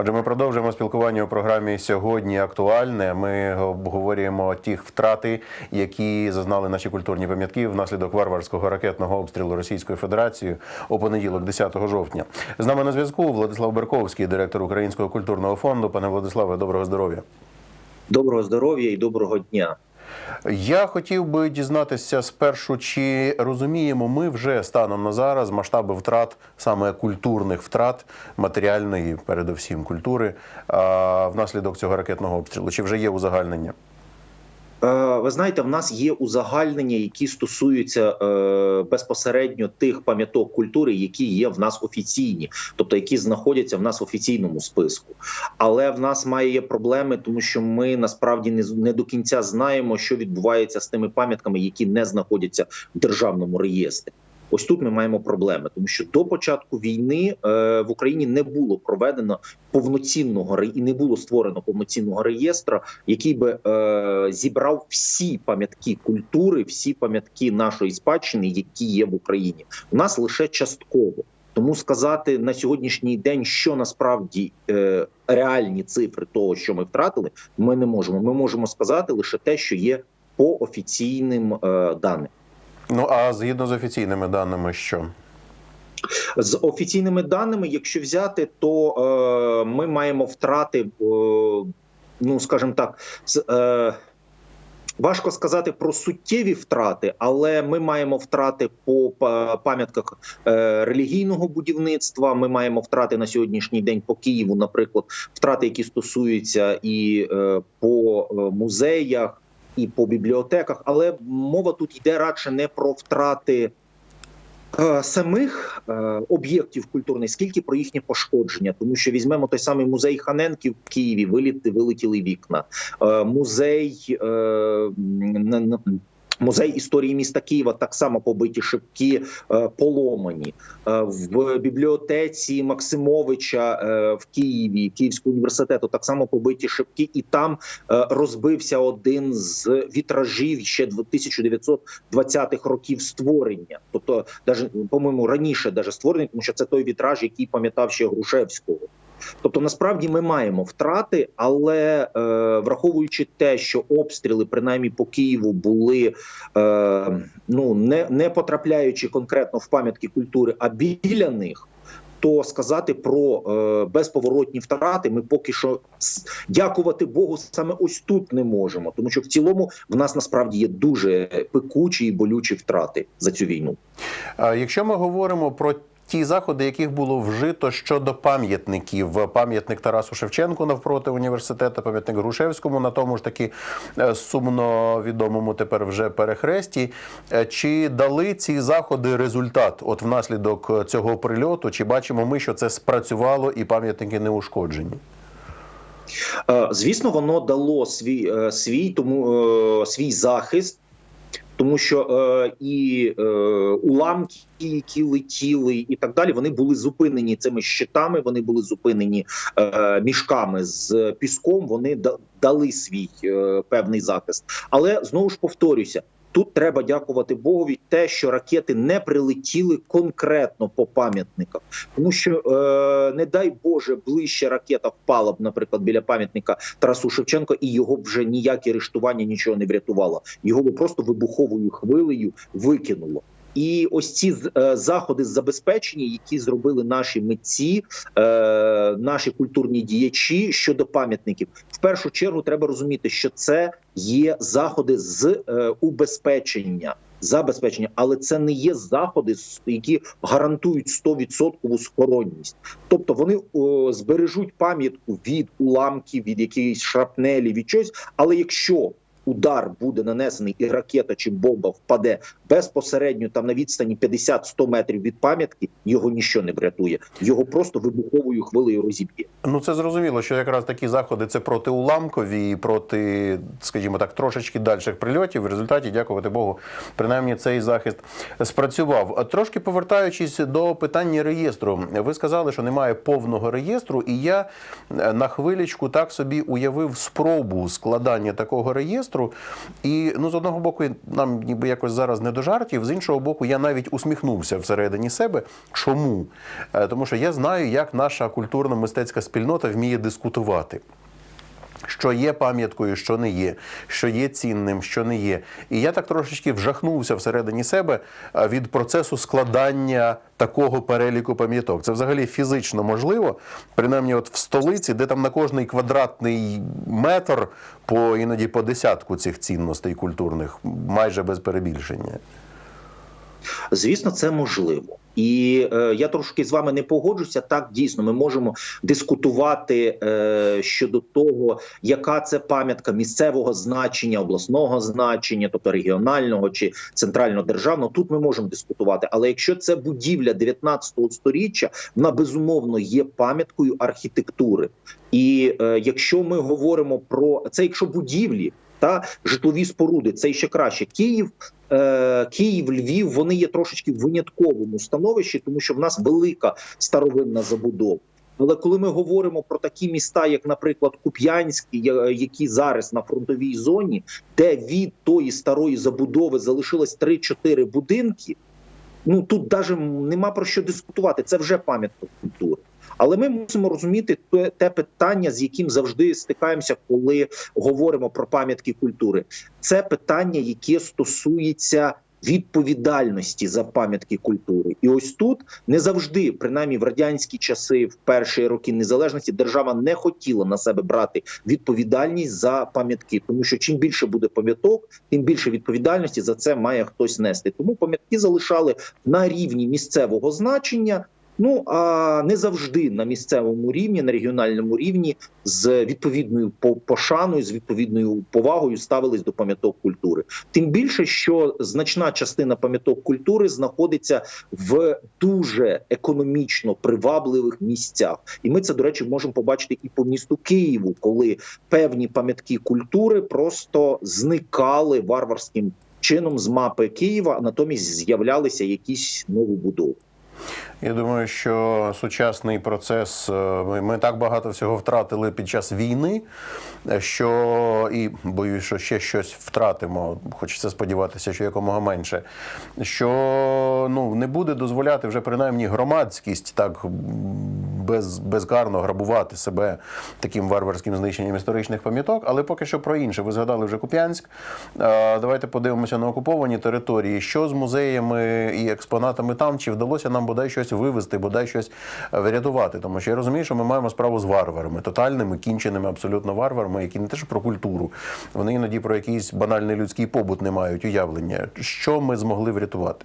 Отже, ми продовжуємо спілкування у програмі сьогодні актуальне. Ми обговорюємо ті втрати, які зазнали наші культурні пам'ятки внаслідок варварського ракетного обстрілу Російською Федерацією у понеділок, 10 жовтня. З нами на зв'язку Владислав Берковський, директор Українського культурного фонду. Пане Владиславе, доброго здоров'я. Доброго здоров'я і доброго дня. Я хотів би дізнатися спершу, чи розуміємо ми вже станом на зараз масштаби втрат, саме культурних втрат, матеріальної, передовсім культури, внаслідок цього ракетного обстрілу. Чи вже є узагальнення? Е, Ви знаєте, в нас є узагальнення, які стосуються е, безпосередньо тих пам'яток культури, які є в нас офіційні, тобто які знаходяться в нас в офіційному списку. Але в нас має проблеми, тому що ми насправді не, не до кінця знаємо, що відбувається з тими пам'ятками, які не знаходяться в державному реєстрі. Ось тут ми маємо проблеми, тому що до початку війни е, в Україні не було проведено повноцінного і не було створено повноцінного реєстру, який би е, зібрав всі пам'ятки культури, всі пам'ятки нашої спадщини, які є в Україні. У нас лише частково. Тому сказати на сьогоднішній день, що насправді е, реальні цифри того, що ми втратили, ми не можемо. Ми можемо сказати лише те, що є по офіційним е, даним. Ну а згідно з офіційними даними, що З офіційними даними, якщо взяти, то е, ми маємо втрати, е, ну скажімо так, з, е, важко сказати про суттєві втрати, але ми маємо втрати по пам'ятках е, релігійного будівництва. Ми маємо втрати на сьогоднішній день по Києву, наприклад, втрати, які стосуються і е, по е, музеях, і по бібліотеках. Але мова тут йде радше не про втрати е, самих е, об'єктів культурних, скільки про їхнє пошкодження, тому що візьмемо той самий музей Ханенків в Києві, виліти, вилетіли вікна, е, музей. Е, Музей історії міста Києва так само побиті шибки е, поломані Е, в бібліотеці Максимовича е, в Києві Київського університету. Так само побиті шибки, і там розбився один з вітражів ще 1920-х років створення. Тобто, даже по-моєму, раніше даже створений, тому що це той вітраж, який пам'ятав ще Грушевського. Тобто, насправді ми маємо втрати, але е, враховуючи те, що обстріли, принаймні по Києву, були е, ну не, не потрапляючи конкретно в пам'ятки культури, а біля них. То сказати про е, безповоротні втрати ми поки що дякувати Богу саме ось тут не можемо, тому що в цілому в нас насправді є дуже пекучі і болючі втрати за цю війну. Якщо ми говоримо про ті заходи, яких було вжито щодо пам'ятників, пам'ятник Тарасу Шевченку навпроти університету, пам'ятник Грушевському на тому ж таки е, сумно відомому тепер вже перехресті. Е, Чи дали ці заходи результат? От внаслідок цього прильоту, чи бачимо ми, що це спрацювало і пам'ятники не ушкоджені? Е, Звісно, воно дало свій свій тому свій захист. Тому що е, і е, уламки, які летіли, і так далі, вони були зупинені цими щитами. Вони були зупинені е, мішками з піском. Вони дали свій е, певний захист. Але знову ж повторюся. Тут треба дякувати Богові, те, що ракети не прилетіли конкретно по пам'ятниках, тому що е, не дай Боже ближче ракета впала б, наприклад, біля пам'ятника Тарасу Шевченко, і його б вже ніякі рештування нічого не врятувало. Його би просто вибуховою хвилею викинуло. І ось ці е, заходи забезпечення, які зробили наші митці, е, наші культурні діячі щодо пам'ятників, в першу чергу треба розуміти, що це є заходи з е, убезпечення. Забезпечення, але це не є заходи, які гарантують 100% схоронність. Тобто вони о, збережуть пам'ятку від уламків, від якоїсь шрапнелі, від чогось. Але якщо удар буде нанесений, і ракета чи бомба впаде безпосередньо там на відстані 50-100 метрів від пам'ятки, його ніщо не врятує. Його просто вибуховою хвилею розіб'є. Ну це зрозуміло, що якраз такі заходи це проти уламкові проти, скажімо так, трошечки дальших прильотів. В результаті, дякувати Богу, принаймні цей захист спрацював. Трошки повертаючись до питання реєстру, ви сказали, що немає повного реєстру, і я е, на хвилечку так собі уявив спробу складання такого реєстру. Театру. І ну, з одного боку, нам ніби якось зараз не до жартів, з іншого боку, я навіть усміхнувся всередині себе. Чому? Е, Тому що я знаю, як наша культурно-мистецька спільнота вміє дискутувати. Що є пам'яткою, що не є, що є цінним, що не є. І я так трошечки вжахнувся всередині себе від процесу складання такого переліку пам'яток. Це взагалі фізично можливо, принаймні, от в столиці, де там на кожний квадратний метр по іноді по десятку цих цінностей культурних, майже без перебільшення. Звісно, це можливо. І е, я трошки з вами не погоджуся. Так дійсно ми можемо дискутувати е, щодо того, яка це пам'ятка місцевого значення, обласного значення, тобто регіонального чи центрально державного. Тут ми можемо дискутувати. Але якщо це будівля 19 століття, вона безумовно є пам'яткою архітектури. І е, якщо ми говоримо про це, якщо будівлі та житлові споруди, це ще краще. Київ Е, Київ, Львів, вони є трошечки в винятковому становищі, тому що в нас велика старовинна забудова. Але коли ми говоримо про такі міста, як, наприклад, Куп'янськ, які зараз на фронтовій зоні, де від тої старої забудови залишилось 3-4 будинки, ну тут навіть нема про що дискутувати. Це вже пам'ятка культури. Але ми мусимо розуміти те, те питання, з яким завжди стикаємося, коли говоримо про пам'ятки культури. Це питання, яке стосується відповідальності за пам'ятки культури, і ось тут не завжди, принаймні в радянські часи, в перші роки незалежності, держава не хотіла на себе брати відповідальність за пам'ятки, тому що чим більше буде пам'яток, тим більше відповідальності за це має хтось нести. Тому пам'ятки залишали на рівні місцевого значення. Ну а не завжди на місцевому рівні, на регіональному рівні з відповідною пошаною, з відповідною повагою ставились до пам'яток культури. Тим більше, що значна частина пам'яток культури знаходиться в дуже економічно привабливих місцях, і ми це до речі можемо побачити і по місту Києву, коли певні пам'ятки культури просто зникали варварським чином з мапи Києва, а натомість з'являлися якісь нові будови. Я думаю, що сучасний процес ми, ми так багато всього втратили під час війни, що і боюсь, що ще щось втратимо. Хочеться сподіватися, що якомога менше. Що ну не буде дозволяти вже принаймні громадськість так без, безкарно грабувати себе таким варварським знищенням історичних пам'яток. Але поки що про інше. Ви згадали вже Куп'янськ. Давайте подивимося на окуповані території, що з музеями і експонатами там, чи вдалося нам бодай щось вивезти, бодай щось врятувати. Тому що я розумію, що ми маємо справу з варварами, тотальними, кінченими абсолютно варварами, які не те, що про культуру, вони іноді про якийсь банальний людський побут не мають уявлення. Що ми змогли врятувати?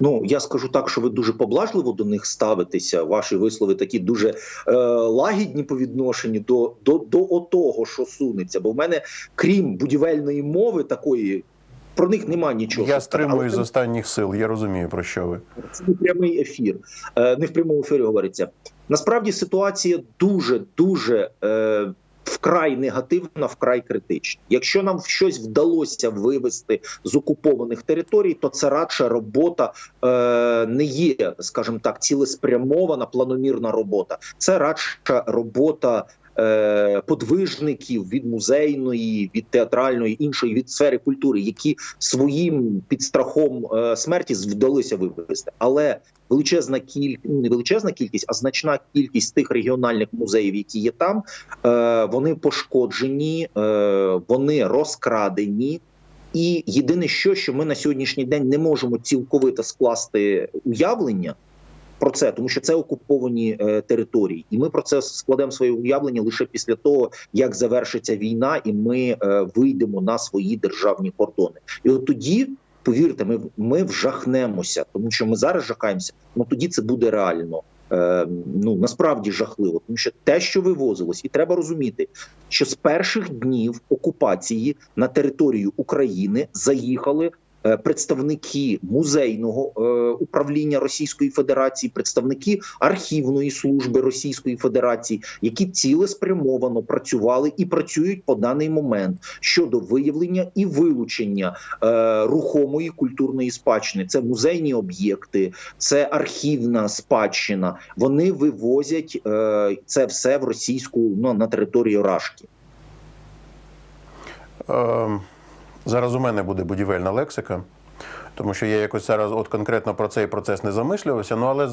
Ну я скажу так, що ви дуже поблажливо до них ставитеся. Ваші вислови такі дуже е, лагідні по відношенню до, до, до отого, що сунеться. Бо в мене, крім будівельної мови, такої про них немає нічого. Я стримую з останніх сил. Я розумію про що ви це не прямий ефір. Е, не в прямому ефірі говориться. Насправді ситуація дуже дуже. Е, Вкрай негативна, вкрай критична. Якщо нам щось вдалося вивести з окупованих територій, то це радше робота е, не є, скажімо так, цілеспрямована, планомірна робота. Це радше робота Е, подвижників від музейної, від театральної іншої від сфери культури, які своїм під страхом е, смерті вдалося вивести, але величезна кількість, ну, не величезна кількість, а значна кількість тих регіональних музеїв, які є там, е, вони пошкоджені, вони розкрадені. І єдине, що що ми на сьогоднішній день не можемо цілковито скласти уявлення про це, тому що це окуповані е, території, і ми про це складемо своє уявлення лише після того, як завершиться війна, і ми е, вийдемо на свої державні кордони. І от тоді. Повірте, ми ми вжахнемося, тому що ми зараз жахаємося. Ну тоді це буде реально е, ну насправді жахливо, тому що те, що вивозилось, і треба розуміти, що з перших днів окупації на територію України заїхали представники музейного е, управління Російської Федерації, представники архівної служби Російської Федерації, які цілеспрямовано працювали і працюють по даний момент щодо виявлення і вилучення е, рухомої культурної спадщини. Це музейні об'єкти, це архівна спадщина. Вони вивозять це все в російську ну, на територію Рашки. Е, зараз у мене буде будівельна лексика, тому що я якось зараз от конкретно про цей процес не замислювався. Ну але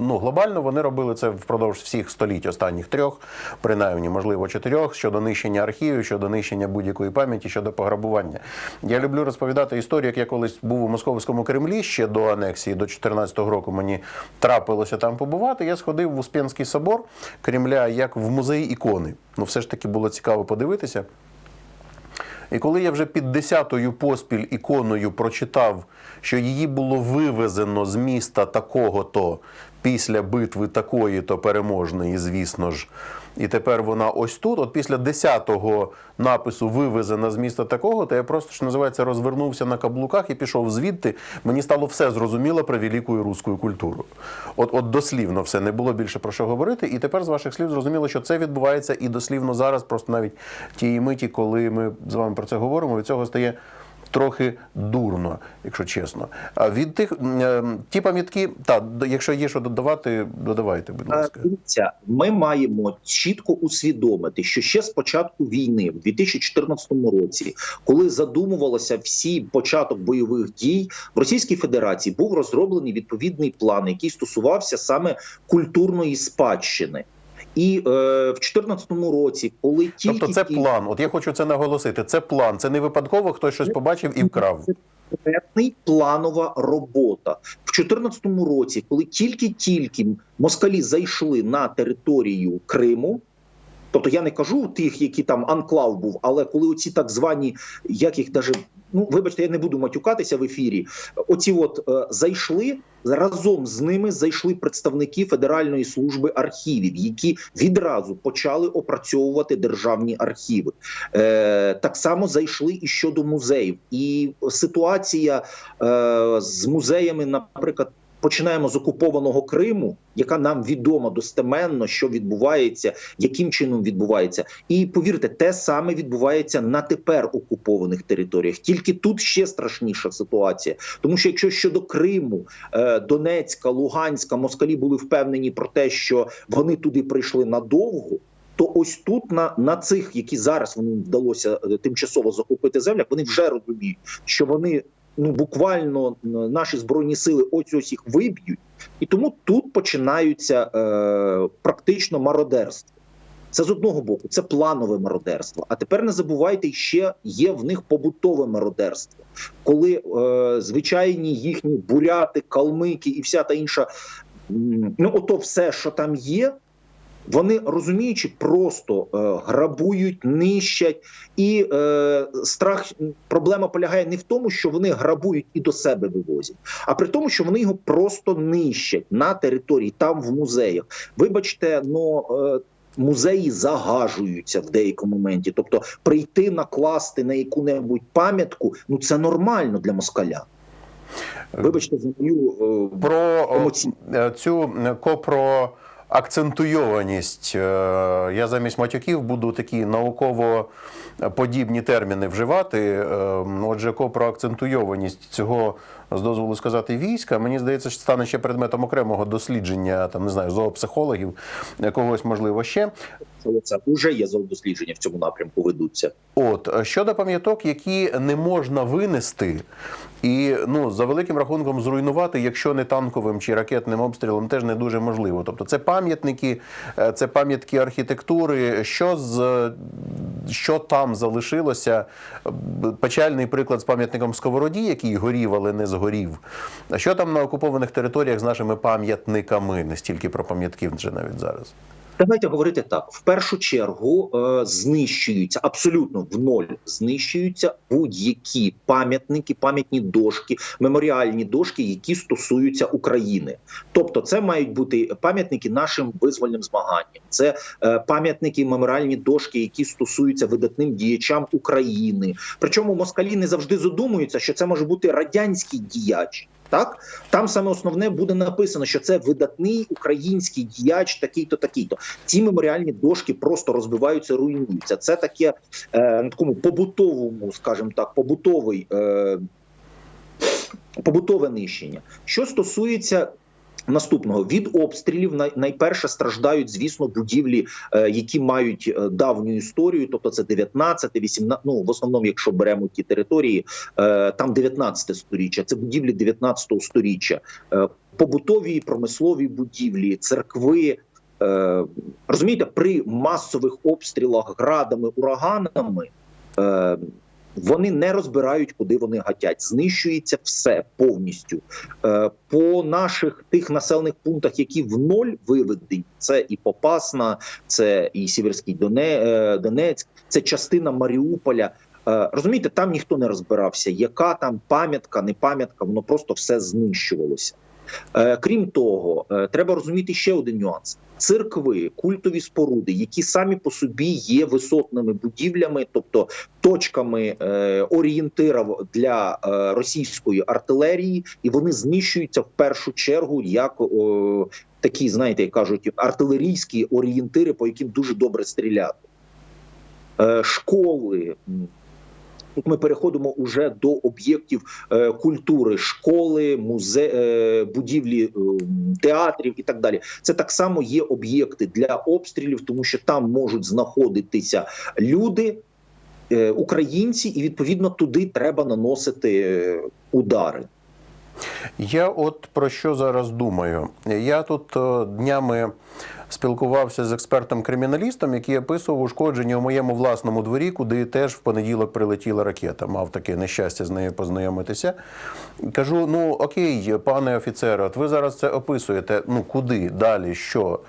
ну, глобально вони робили це впродовж всіх століть останніх трьох, принаймні, можливо, чотирьох, щодо нищення архівів, щодо нищення будь-якої пам'яті, щодо пограбування. Я люблю розповідати історію, як я колись був у московському Кремлі ще до анексії, до 14-го року мені трапилося там побувати. Я сходив в Успенський собор Кремля як в музей ікони. Ну, все ж таки було цікаво подивитися. І коли я вже під десятою поспіль іконою прочитав, що її було вивезено з міста такого-то після битви такої-то переможної, звісно ж, і тепер вона ось тут, от після десятого напису вивезена з міста такого, то я просто що називається розвернувся на каблуках і пішов звідти. Мені стало все зрозуміло про велику руську культуру. От, от дослівно все не було більше про що говорити. І тепер з ваших слів зрозуміло, що це відбувається і дослівно зараз, просто навіть тієї миті, коли ми з вами про це говоримо, від цього стає. Трохи дурно, якщо чесно. А від тих е, ті пам'ятки, та якщо є що додавати, додавайте, будь Е, ласка. Ми маємо чітко усвідомити, що ще з початку війни, в 2014 році, коли задумувалося всі початок бойових дій, в Російській Федерації був розроблений відповідний план, який стосувався саме культурної спадщини. І е, в 2014 році, коли тільки Тобто це план. От я хочу це наголосити. Це план. Це не випадково хтось щось побачив і вкрав. Конкретний планова робота в 2014 році, коли тільки-тільки москалі зайшли на територію Криму. Тобто я не кажу тих, які там анклав був, але коли оці так звані, як їх даже, ну вибачте, я не буду матюкатися в ефірі. Оці от е, зайшли разом з ними зайшли представники Федеральної служби архівів, які відразу почали опрацьовувати державні архіви. Е, так само зайшли і щодо музеїв. І ситуація е, з музеями, наприклад. Починаємо з окупованого Криму, яка нам відома достеменно, що відбувається, яким чином відбувається, і повірте, те саме відбувається на тепер окупованих територіях. Тільки тут ще страшніша ситуація, тому що якщо щодо Криму, е, Донецька, Луганська, москалі були впевнені про те, що вони туди прийшли надовго. То ось тут на, на цих, які зараз вони вдалося е, тимчасово захопити землях, вони вже розуміють, що вони ну буквально наші збройні сили ось ось їх виб'ють, і тому тут починаються е, практично мародерство. Це з одного боку, це планове мародерство. А тепер не забувайте, ще є в них побутове мародерство, коли е, звичайні їхні буряти, калмики і вся та інша, ну ото все, що там є. Вони розуміючи, просто е, грабують, нищать, і е, страх проблема полягає не в тому, що вони грабують і до себе вивозять, а при тому, що вони його просто нищать на території, там в музеях. Вибачте, ну. Е, Музеї загажуються в деякому моменті, тобто прийти накласти на яку-небудь пам'ятку, ну це нормально для москаля. Вибачте за мою е, Про е, цю е, копро. Акцентуйованість. Е, Я замість матюків буду такі науково подібні терміни вживати. Отже, про акцентуйованість цього, з дозволу сказати, війська, мені здається, що стане ще предметом окремого дослідження, там не знаю, зоопсихологів, е, когось можливо ще. Це, це вже є дослідження в цьому напрямку ведуться. От е, щодо пам'яток, які не можна винести, і ну за великим рахунком зруйнувати, якщо не танковим чи ракетним обстрілом, теж не дуже можливо. Тобто, це пам'ятники, е, це пам'ятки архітектури. Що з що там залишилося? Печальний приклад з пам'ятником Сковороді, який горів, але не згорів. Що там на окупованих територіях з нашими пам'ятниками? Не стільки про пам'ятки вже навіть зараз. Давайте говорити так: в першу чергу е, знищуються абсолютно в ноль знищуються будь-які пам'ятники, пам'ятні дошки, меморіальні дошки, які стосуються України. Тобто, це мають бути пам'ятники нашим визвольним змаганням. Це е, пам'ятники, меморіальні дошки, які стосуються видатним діячам України. Причому москалі не завжди задумуються, що це може бути радянський діяч. Так, там саме основне буде написано, що це видатний український діяч, такий-то, такий-то. Ці меморіальні дошки просто розбиваються, руйнуються. Це таке е, такому побутовому, скажімо так, побутовий. Е, Побутове нищення. Що стосується Наступного від обстрілів най- найперше страждають, звісно, будівлі, е, які мають е, давню історію, тобто це 19, 18, ну в основному, якщо беремо ті території, е, там 19 сторіччя, це будівлі 19 сторіччя, побутові промислові будівлі, церкви. Розумієте, при масових обстрілах градами, ураганами. Вони не розбирають, куди вони гатять. Знищується все повністю. Е, По наших тих населених пунктах, які в ноль виведені, це і Попасна, це і Сіверський е, Донецьк, це частина Маріуполя. Е, Розумієте, там ніхто не розбирався, яка там пам'ятка, не пам'ятка, воно просто все знищувалося. Е, Крім того, е, треба розуміти ще один нюанс: церкви, культові споруди, які самі по собі є висотними будівлями, тобто точками е, орієнтирів для російської артилерії, і вони знищуються в першу чергу як такі, знаєте, як кажуть, артилерійські орієнтири, по яким дуже добре стріляти. Школи. Тут ми переходимо уже до об'єктів е, культури, школи, музе, е, будівлі е, театрів і так далі. Це так само є об'єкти для обстрілів, тому що там можуть знаходитися люди, е, українці, і відповідно туди треба наносити удари. Я от про що зараз думаю. Я тут е, днями спілкувався з експертом-криміналістом, який описував ушкодження у моєму власному дворі, куди теж в понеділок прилетіла ракета. Мав таке нещастя з нею познайомитися. Кажу: ну окей, пане офіцере, от ви зараз це описуєте. Ну куди далі? Що?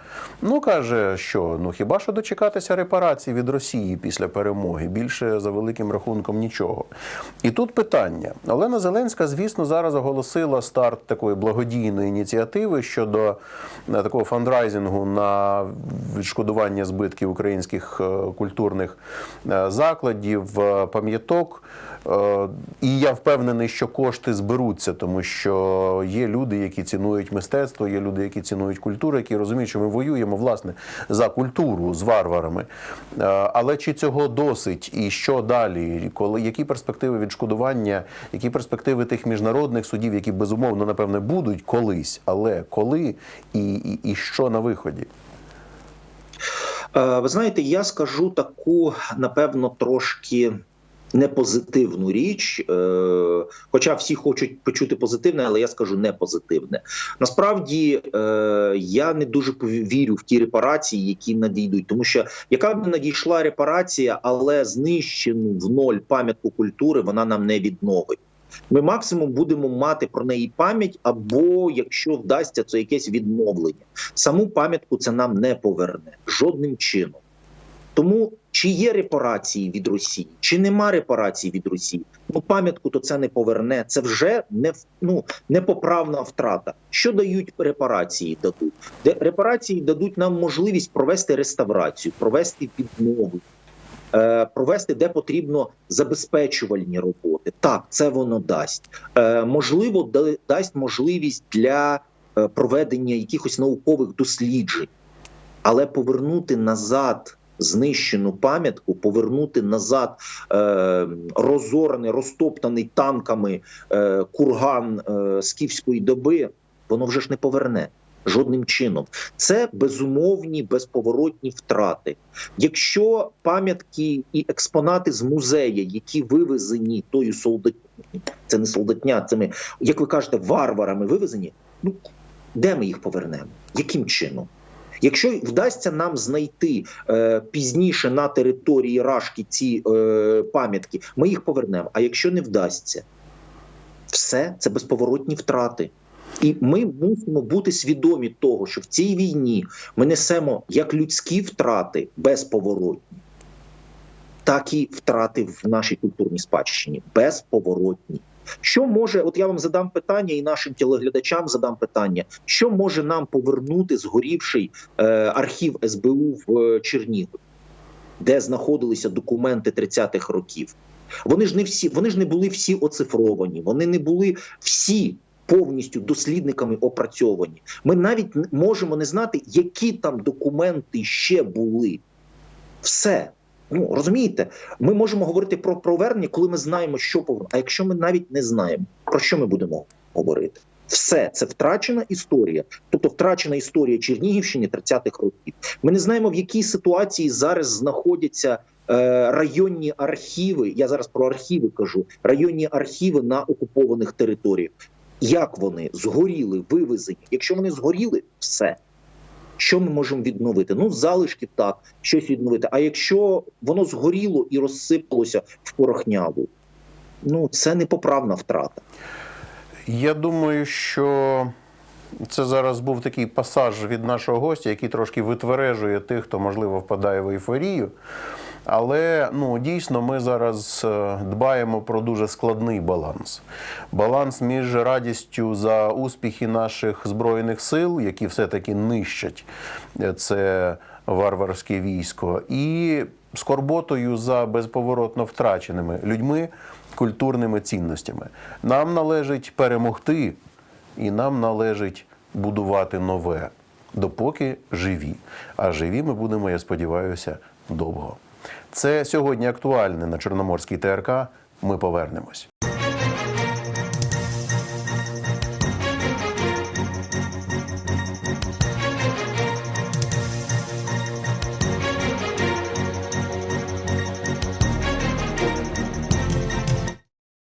Ну каже, що ну хіба що дочекатися репарацій від Росії після перемоги? Більше за великим рахунком нічого. І тут питання: Олена Зеленська, звісно, зараз оголосила старт такої благодійної ініціативи щодо е, такого фандрайзингу на відшкодування збитків українських е, культурних е, закладів, е, пам'яток. Е, І я впевнений, що кошти зберуться, тому що є люди, які цінують мистецтво, є люди, які цінують культуру, які розуміють, що ми воюємо власне за культуру з варварами. Е, Але чи цього досить, і що далі? Коли які перспективи відшкодування, які перспективи тих міжнародних судів, які безумовно напевне будуть колись, але коли і, і, і що на виході? Е, Ви знаєте, я скажу таку, напевно, трошки непозитивну річ. Е, Хоча всі хочуть почути позитивне, але я скажу не позитивне. Насправді е, я не дуже пові- вірю в ті репарації, які надійдуть, тому що яка б не надійшла репарація, але знищену в ноль пам'ятку культури вона нам не відновить. Ми максимум будемо мати про неї пам'ять, або якщо вдасться, це якесь відновлення. Саму пам'ятку це нам не поверне жодним чином. Тому чи є репарації від Росії, чи нема репарацій від Росії, ну пам'ятку то це не поверне. Це вже не ну, непоправна втрата. Що дають репарації? Дадуть де репарації дадуть нам можливість провести реставрацію, провести віднову. е, Провести де потрібно забезпечувальні роботи. Так, це воно дасть. Е, Можливо, да- дасть можливість для е, проведення якихось наукових досліджень, але повернути назад знищену пам'ятку, повернути назад е, розорений, розтоптаний танками е, курган е, скіфської доби, воно вже ж не поверне. Жодним чином це безумовні безповоротні втрати. Якщо пам'ятки і експонати з музея, які вивезені тою солдатні, це не солдатня, це ми, як ви кажете, варварами вивезені. Ну де ми їх повернемо? Яким чином? Якщо вдасться нам знайти е, пізніше на території Рашки ці е, пам'ятки, ми їх повернемо. А якщо не вдасться, все це безповоротні втрати. І ми мусимо бути свідомі того, що в цій війні ми несемо як людські втрати безповоротні, так і втрати в нашій культурній спадщині безповоротні. Що може, от я вам задам питання, і нашим телеглядачам задам питання: що може нам повернути згорівший е, архів СБУ в е, Чернігові, де знаходилися документи 30-х років? Вони ж не всі, вони ж не були всі оцифровані, вони не були всі повністю дослідниками опрацьовані. Ми навіть можемо не знати, які там документи ще були. Все. Ну розумієте, ми можемо говорити про повернення, коли ми знаємо, що повернення. А якщо ми навіть не знаємо, про що ми будемо говорити? Все це втрачена історія, тобто втрачена історія Чернігівщини 30-х років. Ми не знаємо, в якій ситуації зараз знаходяться е, районні архіви. Я зараз про архіви кажу. Районні архіви на окупованих територіях. Як вони згоріли, вивезені? Якщо вони згоріли, все. Що ми можемо відновити? Ну, залишки так, щось відновити. А якщо воно згоріло і розсипалося в порохняву, ну це непоправна втрата. Я думаю, що це зараз був такий пасаж від нашого гостя, який трошки витвережує тих, хто можливо впадає в ейфорію. Але ну дійсно ми зараз е, дбаємо про дуже складний баланс. Баланс між радістю за успіхи наших збройних сил, які все-таки нищать е, це варварське військо, і скорботою за безповоротно втраченими людьми, культурними цінностями. Нам належить перемогти, і нам належить будувати нове, допоки живі. А живі ми будемо, я сподіваюся, довго. Це сьогодні актуальне на Чорноморській ТРК. Ми повернемось.